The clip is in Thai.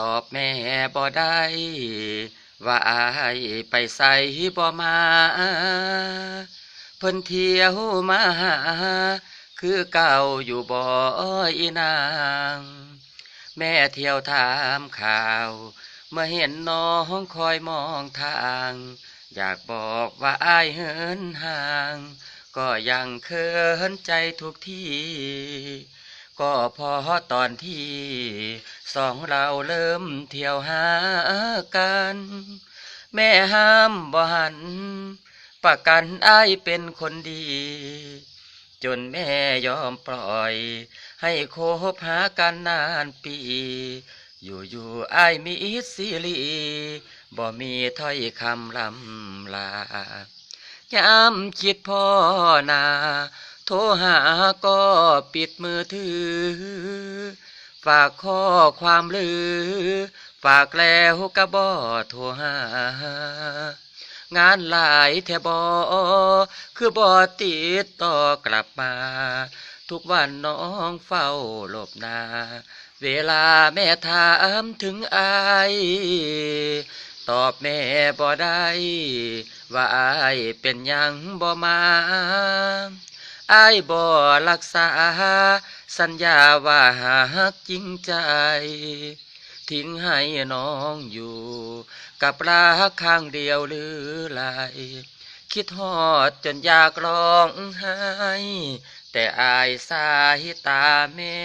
ตอบแม่บ่ได้ว่าอายไปใส่บ่มาเพิ่นเที่ยวมาหาคือเก่าอยู่บ่อีนาง แม่เที่ยวถามข่าว เมื่อเห็นน้องคอยมองทาง อยากบอกว่าอายเหินห่าง ก็ยังเคินใจทุกที่ ก็พอตอนที่สองเราเริ่มเที่ยวหากัน แม่ห้ามบ่หัน ประกันอายเป็นคนดี จนแม่ยอมปล่อย ให้คบหากันนานปี อยู่อยู่ๆอายมีสิลีบ่มีถ้อยคำลำลายามคิดพ่อนา ทรหาก็ปิดมือถือ ฝากข้อความลือ ฝากแล้วก็บ่โทรหางานหลายแทบอคือบ่ติดต่อกลับมา ทุกวันน้องเฝ้าหลบหน้าเวลาแม่ถามถึงอายตอบแม่บ่ได้ ว่าอายเป็นยังบ่มา อายบ่รักษา สัญญาว่าหากจริงใจ ทิ้งให้น้องอยู่ กับรักข้างเดียวหรือไรคิดฮอดจนอยากร้องไห้ แต่อายสายตาแม่